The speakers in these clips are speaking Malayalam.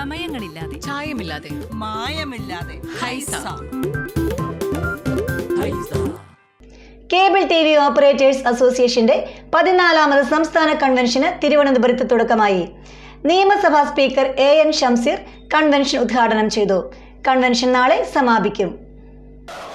ചമയങ്ങളില്ലാതെ ചായമില്ലാതെ. മായമില്ലാതെ. ഹൈസ. കേബിൾ ടി വി ഓപ്പറേറ്റേഴ്സ് അസോസിയേഷന്റെ പതിനാലാമത് സംസ്ഥാന കൺവെൻഷന് തിരുവനന്തപുരത്ത് തുടക്കമായി. നിയമസഭാ speaker A N Shamseer convention ഉദ്ഘാടനം ചെയ്തു. കൺവെൻഷൻ നാളെ സമാപിക്കും.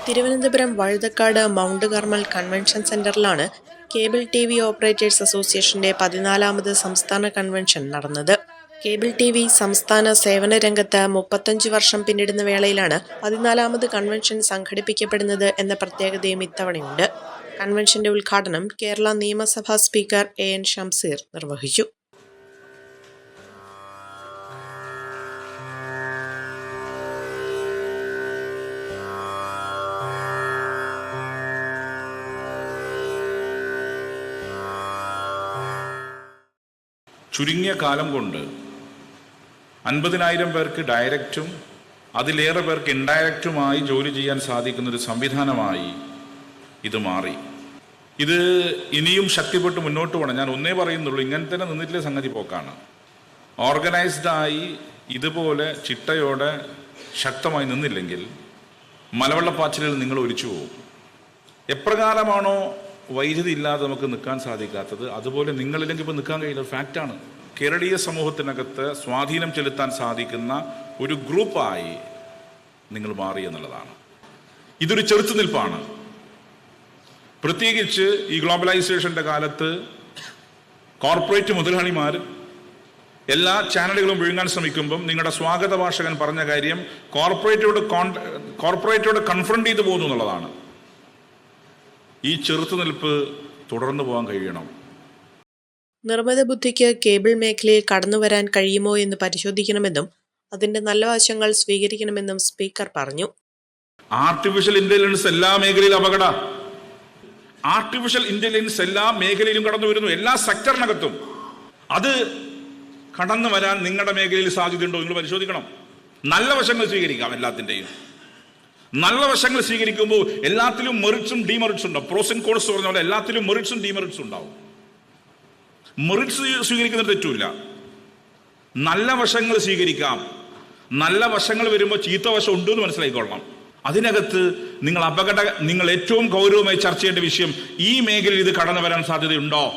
Thiruvananthapuram Vazhuthacaud Mount Carmel convention സെന്ററിലാണ് cable T V operators അസോസിയേഷന്റെ പതിനാലാമത് സംസ്ഥാന കൺവെൻഷൻ നടന്നത്. കേബിൾ ടി വി സംസ്ഥാന സേവന രംഗത്ത് മുപ്പത്തഞ്ച് വർഷം പിന്നിടുന്ന വേളയിലാണ് പതിനാലാമത് കൺവെൻഷൻ സംഘടിപ്പിക്കപ്പെടുന്നത് എന്ന പ്രത്യേകതയും ഇത്തവണയുണ്ട്. കൺവെൻഷന്റെ ഉദ്ഘാടനം കേരള നിയമസഭാ സ്പീക്കർ എ എൻ ഷംസീർ നിർവഹിച്ചു. ചുരുങ്ങിയ കാലം കൊണ്ട് അൻപതിനായിരം പേർക്ക് ഡയറക്റ്റും അതിലേറെ പേർക്ക് ഇൻഡയറക്റ്റുമായി ജോലി ചെയ്യാൻ സാധിക്കുന്ന ഒരു സംവിധാനമായി ഇത് മാറി. ഇത് ഇനിയും ശക്തിപ്പെട്ട് മുന്നോട്ട് പോകണം. ഞാൻ ഒന്നേ പറയുന്നുള്ളൂ ഇങ്ങനെ തന്നെ നിന്നിട്ടില്ല സംഗതി പോക്കാണ്. ഓർഗനൈസ്ഡായി ഇതുപോലെ ചിട്ടയോടെ ശക്തമായി നിന്നില്ലെങ്കിൽ മലവെള്ളപ്പാച്ചിലിൽ നിങ്ങൾ ഒലിച്ചു പോകും. എപ്രകാരമാണോ വൈദ്യുതി ഇല്ലാതെ നമുക്ക് നിൽക്കാൻ സാധിക്കാത്തത്? അതുപോലെ നിങ്ങളില്ലെങ്കിൽ ഇപ്പോൾ നിൽക്കാൻ കഴിയില്ല. ഫാക്റ്റാണ് കേരളീയ സമൂഹത്തിനകത്ത് സ്വാധീനം ചെലുത്താൻ സാധിക്കുന്ന ഒരു ഗ്രൂപ്പായി നിങ്ങൾ മാറി എന്നുള്ളതാണ്. ഇതൊരു ചെറുത്തുനിൽപ്പാണ്. പ്രത്യേകിച്ച് ഈ ഗ്ലോബലൈസേഷന്റെ കാലത്ത് കോർപ്പറേറ്റ് മുതലാളിമാർ എല്ലാ ചാനലുകളും വിഴുങ്ങാൻ ശ്രമിക്കുമ്പം നിങ്ങളുടെ സ്വാഗത ഭാഷകൻ പറഞ്ഞ കാര്യം കോർപ്പറേറ്റോട് കോർപ്പറേറ്റോട് കൺഫ്രണ്ട് ചെയ്തു പോകുന്നു എന്നുള്ളതാണ്. ഈ ചെറുത്തുനിൽപ്പ് തുടർന്നു പോകാൻ കഴിയണം. നിർമ്മിത ബുദ്ധിക്ക് കേബിൾ മേഖലയിൽ കടന്നുവരാൻ കഴിയുമോ എന്ന് പരിശോധിക്കണമെന്നും അതിന്റെ നല്ല വശങ്ങൾ സ്വീകരിക്കണമെന്നും സ്പീക്കർ പറഞ്ഞു. ആർട്ടിഫിഷ്യൽ ഇന്റലിജൻസ് എല്ലാ മേഖലയിലും അപകട. ആർട്ടിഫിഷ്യൽ ഇന്റലിജൻസ് എല്ലാ മേഖലയിലും കടന്നു വരുന്നു. എല്ലാ സെക്ടറിനകത്തും അത് കടന്നു വരാൻ നിങ്ങളുടെ മേഖലയിൽ സാധ്യതയുണ്ടോ നിങ്ങൾ പരിശോധിക്കണം. നല്ല വശങ്ങൾ സ്വീകരിക്കാം എല്ലാത്തിന്റെയും നല്ല വശങ്ങൾ സ്വീകരിക്കുമ്പോൾ എല്ലാത്തിലും മെറിറ്റ്സും ഡിമെറിറ്റ്സും ഉണ്ടാവും. പ്രോസ് ആൻഡ് കോൺസ് പറഞ്ഞ പോലെ എല്ലാത്തിലും മെറിറ്റ്സും ഡിമെറിറ്റ്സും ഉണ്ടാവും. മെറിറ്റ്സ് സ്വീകരിക്കുന്നത് തെറ്റുമില്ല. നല്ല വശങ്ങൾ സ്വീകരിക്കാം. നല്ല വശങ്ങൾ വരുമ്പോൾ ചീത്ത വശം ഉണ്ട് എന്ന് മനസ്സിലാക്കിക്കൊള്ളണം. അതിനകത്ത് നിങ്ങൾ അപകട നിങ്ങൾ ഏറ്റവും ഗൗരവമായി ചർച്ച ചെയ്യേണ്ട വിഷയം ഈ മേഖലയിൽ ഇത് കടന്നു വരാൻ സാധ്യതയുണ്ടോ?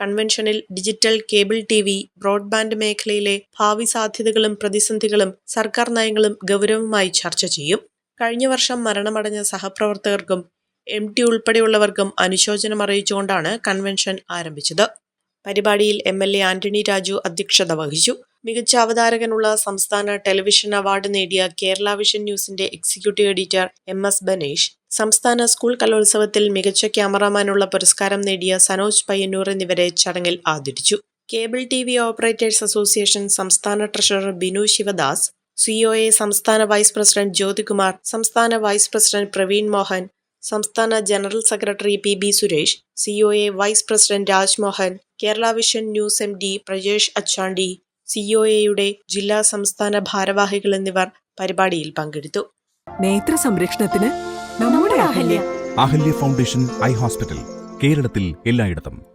കൺവെൻഷനിൽ digital cable T V broadband മേഖലയിലെ ഭാവി സാധ്യതകളും പ്രതിസന്ധികളും സർക്കാർ നയങ്ങളും ഗൗരവമായി ചർച്ച ചെയ്യും. കഴിഞ്ഞ വർഷം മരണമടഞ്ഞ സഹപ്രവർത്തകർക്കും എം ടി ഉൾപ്പെടെയുള്ളവർക്കും അനുശോചനം അറിയിച്ചുകൊണ്ടാണ് കൺവെൻഷൻ ആരംഭിച്ചത്. പരിപാടിയിൽ M L A Antony Raju അധ്യക്ഷത വഹിച്ചു. മികച്ച അവതാരകനുള്ള സംസ്ഥാന ടെലിവിഷൻ അവാർഡ് നേടിയ കേരള വിഷൻ ന്യൂസിന്റെ executive editor M S Banesh സംസ്ഥാന സ്കൂൾ കലോത്സവത്തിൽ മികച്ച ക്യാമറാമാനുള്ള പുരസ്കാരം നേടിയ സനോജ് പയ്യന്നൂർ എന്നിവരെ ചടങ്ങിൽ ആദരിച്ചു. Cable T V operators association സംസ്ഥാന ട്രഷറർ ബിനു ശിവദാസ് സിഒഎ സംസ്ഥാന വൈസ് പ്രസിഡന്റ് ജ്യോതികുമാർ സംസ്ഥാന വൈസ് പ്രസിഡന്റ് പ്രവീൺ മോഹൻ സംസ്ഥാന general secretary P B Suresh COA vice president Rajmohan Kerala vision news M D Prajesh Achandi സിഒഎയുടെ ജില്ലാ സംസ്ഥാന ഭാരവാഹികൾ എന്നിവർ പരിപാടിയിൽ പങ്കെടുത്തു. നേത്ര സംരക്ഷണത്തിന് നമ്മുടെ Ahalya. Ahalya foundation eye hospital കേരളത്തിൽ എല്ലായിടത്തും.